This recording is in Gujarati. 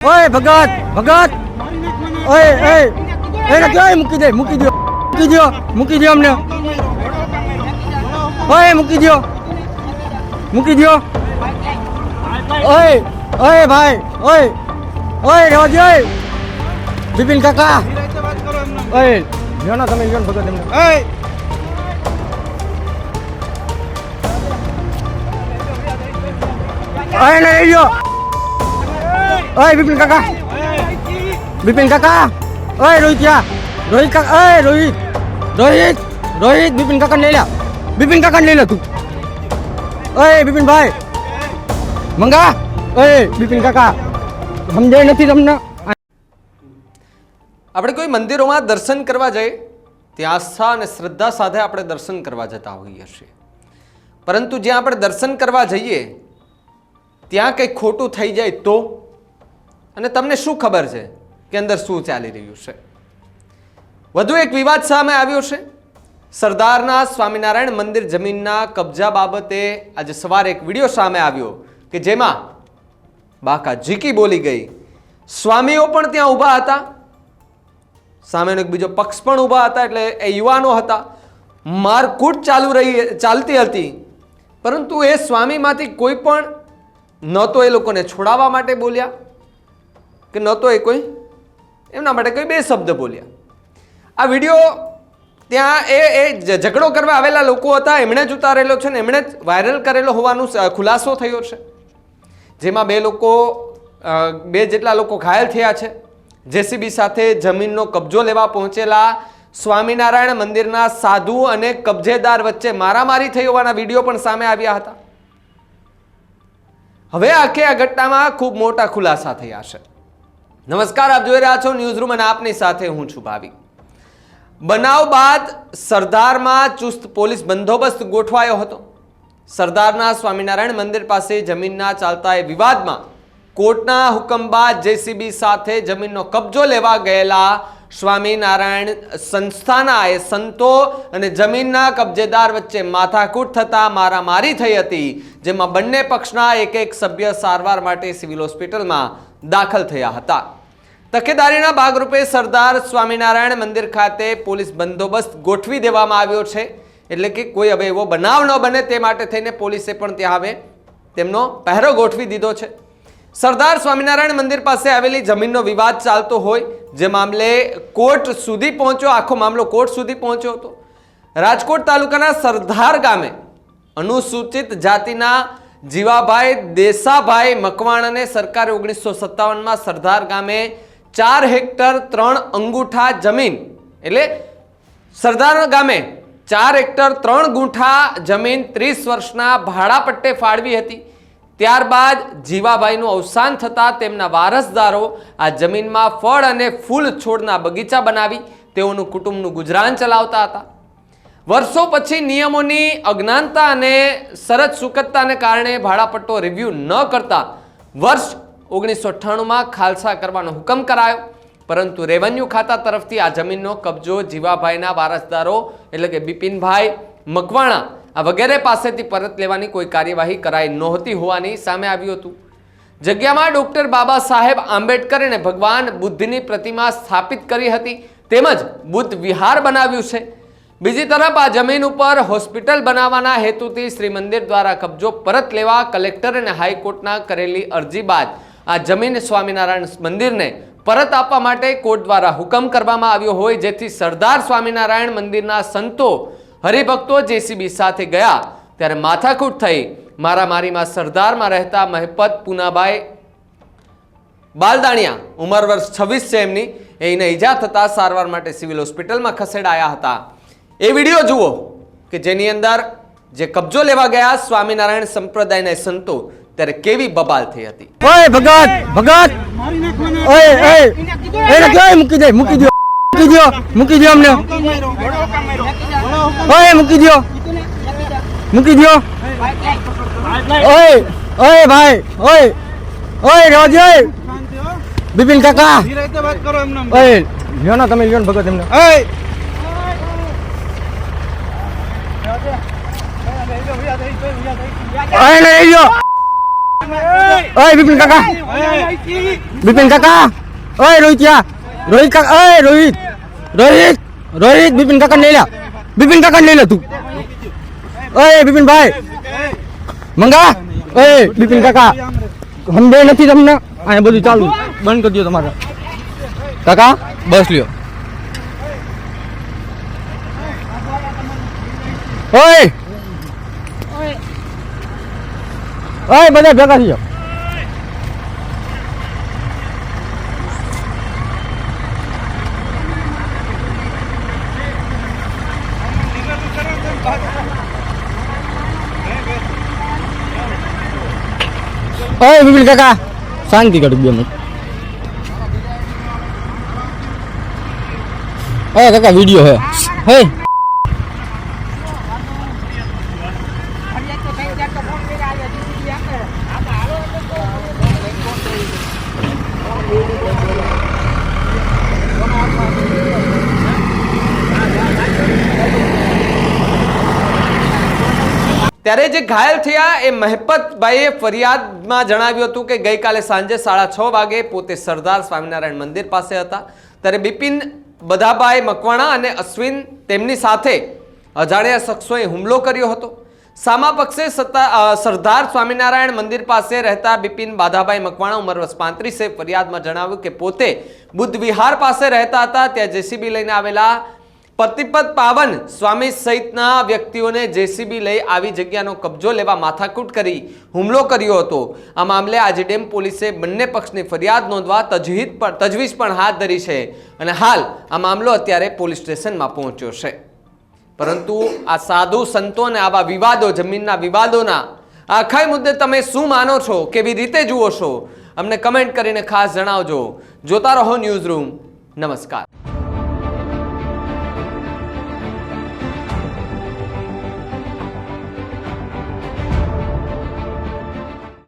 ઓય ભગત ભગત! ઓય ઓય! એને કહેવાય મૂકી દે મૂકી દો મૂકી દો મૂકી દો અમને. ઓય મૂકી દો મૂકી દો ઓય ઓય ભાઈ ઓય ઓય રોજ ઓય! બિપિન કાકા! ઓય ને તમે લ્યો ને ભગત એમને. ઓય! ને લઈ લ્યો. ઓય, બિપિન કાકા. બિપિન કાકા. ઓય, રોહિત યા. રોહિત કાકા, ઓય, રોહિત. રોહિત રોહિત, બિપિન કાકા લઈ લે બિપિન કાકા લઈ લે તું. ઓય, બિપિન ભાઈ. મંગા. ઓય, બિપિન કાકા. સમજાય નથી તમને? આપણે કોઈ મંદિરોમાં દર્શન કરવા જઈએ ત્યાં આસ્થા અને શ્રદ્ધા સાથે આપણે દર્શન કરવા જતા હોઈએ છીએ. પરંતુ જ્યાં આપણે દર્શન કરવા જઈએ, ત્યાં કંઈક ખોટું થઈ જાય તો? અને તમને શું ખબર છે કે અંદર શું ચાલી રહ્યું છે? વધુ એક વિવાદ સામે આવ્યો છે. સરદારના સ્વામિનારાયણ મંદિર જમીનના કબજા બાબતે આજે સવારે એક વીડિયો સામે આવ્યો કે જેમાં બાકા ઝીકી બોલી ગઈ. સ્વામીઓ પણ ત્યાં ઊભા હતા. સામેનો એક બીજો પક્ષ પણ ઊભા હતા એટલે એ યુવાનો હતા. મારકૂટ ચાલુ રહી, ચાલતી હતી. પરંતુ એ સ્વામીમાંથી કોઈ પણ ન તો એ લોકોને છોડાવવા માટે બોલ્યા. કે ન તો એ કોઈ? એમના માટે કોઈ બે શબ્દ બોલ્યા. આ વીડિયો ત્યાં એ એ ઝઘડો કરવા આવેલા લોકો હતા, એમણે જ ઉતારેલો છે ને એમણે જ વાયરલ કરેલો હોવાનું ખુલાસો થયો છે. જેમાં બે લોકો બે જેટલા લોકો ઘાયલ થયા છે. જેસીબી સાથે જમીનનો કબજો લેવા પહોંચેલા સ્વામિનારાયણ મંદિરના સાધુ અને કબજેદાર વચ્ચે મારામારી થઈ હોવાના વીડિયો પણ સામે આવ્યા હતા. હવે આખે આ ઘટનામાં ખૂબ મોટા ખુલાસા થયા છે. નમસ્કાર, આપ જોઈ રહ્યા છો ન્યૂઝ રૂમ અને આપની સાથે હું છું ભાવી. બનાવ બાદ સરદારમાં ચુસ્ત પોલીસ બંદોબસ્ત ગોઠવાયો હતો. સરદારના સ્વામિનારાયણ મંદિર પાસે જમીનના ચાલતા એ વિવાદમાં કોર્ટના હુકમ બાદ જેસીબી સાથે જમીનનો કબજો લેવા ગયેલા સ્વામિનારાયણ સંસ્થાના એ સંતો અને જમીનના કબજેદાર વચ્ચે માથાકૂટ થતા મારામારી થઈ હતી, જેમાં બંને પક્ષના એક એક સભ્ય સારવાર માટે સિવિલ હોસ્પિટલમાં દાખલ થયા હતા. તકેદારીના ભાગરૂપે સરદાર સ્વામિનારાયણ મંદિર ખાતે પોલીસ બંદોબસ્ત ગોઠવી દેવામાં આવ્યો છે. એટલે કે કોઈ હવે એવો બનાવ ન બને તે માટે થઈને પોલીસે પણ ત્યાં હવે તેમનો પહેરો ગોઠવી દીધો છે. સરદાર સ્વામિનારાયણ મંદિર પાસે આવેલી જમીનનો વિવાદ ચાલતો હોય, જે મામલે કોર્ટ સુધી પહોંચ્યો, આખો મામલો કોર્ટ સુધી પહોંચ્યો હતો. રાજકોટ તાલુકાના સરદાર ગામે અનુસૂચિત જાતિના જીવાભાઈ દેસાભાઈ મકવાણાને સરકારે ઓગણીસો સત્તાવનમાં સરદાર ગામે ચાર હેક્ટર ત્રણ અંગૂઠા જમીન, એટલે સરદાર ગામે ચાર હેક્ટર ત્રણ ગુંઠા જમીન ત્રીસ વર્ષના ભાડા પટ્ટે ફાળવી હતી. ત્યારબાદ જીવાભાઈનું અવસાન થતાં તેમના વારસદારો આ જમીનમાં ફળ અને ફૂલ છોડના બગીચા બનાવી તેઓનું કુટુંબનું ગુજરાન ચલાવતા હતા. વર્ષો પછી નિયમોની અજ્ઞાનતા અને સરજ સુકતતાને કારણે ભાડાપટ્ટો રિવ્યૂ ન કરતા વર્ષ ઓગણીસો અઠ્ઠાણુંમાં ખાલસા કરવાનો હુકમ કરાયો. પરંતુ રેવન્યુ ખાતા તરફથી આ જમીનનો કબજો જીવાભાઈના વારસદારો એટલે કે બિપિનભાઈ મકવાણા આ વગેરે પાસેથી પરત લેવાની કોઈ કાર્યવાહી કરાઈ નહોતી હોવાની સામે આવ્યું હતું. જગ્યામાં ડોક્ટર બાબા સાહેબ આંબેડકરને ભગવાન બુદ્ધની પ્રતિમા સ્થાપિત કરી હતી, તેમજ બુદ્ધ વિહાર બનાવ્યું છે. બીજી તરફ આ જમીન ઉપર હોસ્પિટલ બનાવવાના હેતુથી શ્રી મંદિર દ્વારા કબજો પરત લેવા કલેક્ટર અને હાઈકોર્ટના કરેલી અરજી બાદ આ જમીન સ્વામિનારાયણ મંદિરને પરત આપવા માટે કોર્ટ દ્વારા હુકમ કરવામાં આવ્યો હોય, જેથી સરદાર સ્વામિનારાયણ મંદિરના સંતો હરિભક્તો જેસીબી સાથે ગયા ત્યારે માથાકૂટ થઈ મારામારીમાં સરદારમાં રહેતા મહેપત પૂનાભાઈ બાલદાણિયા, ઉંમર વર્ષ છવ્વીસ છે એમની એને ઈજા થતા સારવાર માટે સિવિલ હોસ્પિટલમાં ખસેડાયા હતા. એ વીડિયો જુઓ કે જેની અંદર જે કબજો લેવા ગયા સ્વામિનારાયણ સંપ્રદાયના સંતો, ત્યારે કેવી બબાલ થઈ હતી. મૂકી દો મૂકી દો મૂકી દો અમને. ઓય મૂકી દો મૂકી દો ઓય ઓય ભાઈ ઓય ઓય રોજ ઓય બિપિન કાકા ઓય લ્યો ને તમે લ્યો ને ભગત એમને ઓય ને લઈ લ્યો ઓય બિપિન કાકા બિપિન કાકા ઓય રોહિતિયા રોહિત કાકા ઓય રોહિત રોહિત રોહિત બિપિન કાકા લઈ લે બિપિન કાકા લઈ લે તું ઓય બિપિન ભાઈ મંગા ઓય બિપિન કાકા સમજે નથી તમને અહીંયા બધું ચાલુ બંધ કરી દો તમારે કાકા બસ લ્યો ઓય ઓય બધા ભેગા થઈ જાઓ ઓય બિપિન કાકા શાંતિ કરું બે મિનિટ ઓય કાકા વિડિયો હે હે ત્યારે જે ઘાયલ થયા એ મહેપતભાઈએ ફરિયાદમાં જણાવ્યું હતું કે ગઈકાલે સાંજે સાડા છ વાગે પોતે સરદાર સ્વામિનારાયણ મંદિર પાસે હતા. ત્યારે બિપિન બધાભાઈ મકવાણા અને અશ્વિન તેમની સાથે અજાણ્યા શખ્સોએ હુમલો કર્યો હતો. સામા પક્ષે સત્તા સરદાર સ્વામિનારાયણ મંદિર પાસે રહેતા બિપિન બાધાભાઈ મકવાણા ઉંમર વર્ષ પાંત્રીસે ફરિયાદમાં જણાવ્યું કે પોતે બુદ્ધ વિહાર પાસે રહેતા હતા. ત્યાં જેસીબી લઈને આવેલા પતિપત પાવન સ્વામી સહિતના વ્યક્તિઓને જેસીબી લઈ આવી જગ્યાનો કબજો લેવા માથાકૂટ કરી હુમલો કર્યો હતો. આ મામલે આજે ડેમ પોલીસે બંને પક્ષની ફરિયાદ નોંધવા તજવીજ પણ તજવીજ પણ હાથ ધરી છે અને હાલ આ મામલો અત્યારે પોલીસ સ્ટેશનમાં પહોંચ્યો છે. પરંતુ આ સાધુ સંતો અને આવા વિવાદો, જમીનના વિવાદોના આખા મુદ્દે તમે શું માનો છો? કેવી રીતે જુઓ છો? અમને કમેન્ટ કરીને ખાસ જણાવજો. જોતા રહો ન્યૂઝ રૂમ. નમસ્કાર.